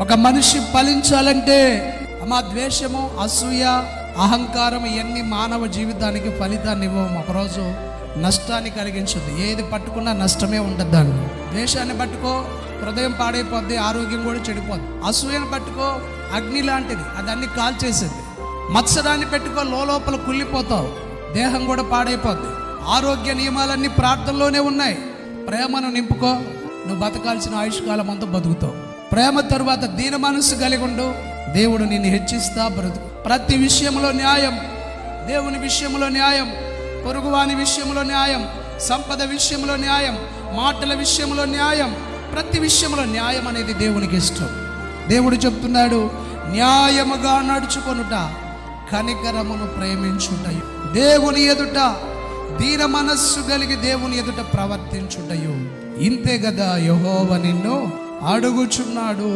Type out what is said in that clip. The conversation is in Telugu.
ఒక మనిషి ఫలించాలంటే మా ద్వేషము అసూయ అహంకారం ఇవన్నీ మానవ జీవితానికి ఫలితాన్ని ఇవ్వము ఒకరోజు నష్టాన్ని కలిగించదు. ఏది పట్టుకున్నా నష్టమే ఉంటుంది దాన్ని ద్వేషాన్ని పట్టుకో హృదయం పాడైపోద్ది ఆరోగ్యం కూడా చెడిపోద్ది. అసూయను పట్టుకో అగ్ని లాంటిది అది అన్ని కాల్చేసేది. మత్సరాన్ని పెట్టుకో లోపల కుళ్ళిపోతావు. దేహం కూడా పాడైపోద్ది. ఆరోగ్య నియమాలన్నీ ప్రార్థనలోనే ఉన్నాయి. ప్రేమను నింపుకో నువ్వు బతకాల్సిన ఆయుష్కాలం అంతా బతుకుతావు. ప్రేమ తరువాత దీన మనస్సు కలిగి ఉండు. దేవుడు నిన్ను హెచ్చిస్తా బ్రతుకు. ప్రతి విషయంలో న్యాయం దేవుని విషయంలో న్యాయం పొరుగువాని విషయంలో న్యాయం సంపద విషయంలో న్యాయం మాటల విషయంలో న్యాయం ప్రతి విషయంలో న్యాయం అనేది దేవునికి ఇష్టం. దేవుడు చెప్తున్నాడు న్యాయముగా నడుచుకొనుట కనికరమును ప్రేమించుటయు. దేవుని ఎదుట దీన మనస్సు కలిగి దేవుని ఎదుట ప్రవర్తించుటయు. ఇంతే కదా యహోవ నిన్ను అడుగుచున్నాడు.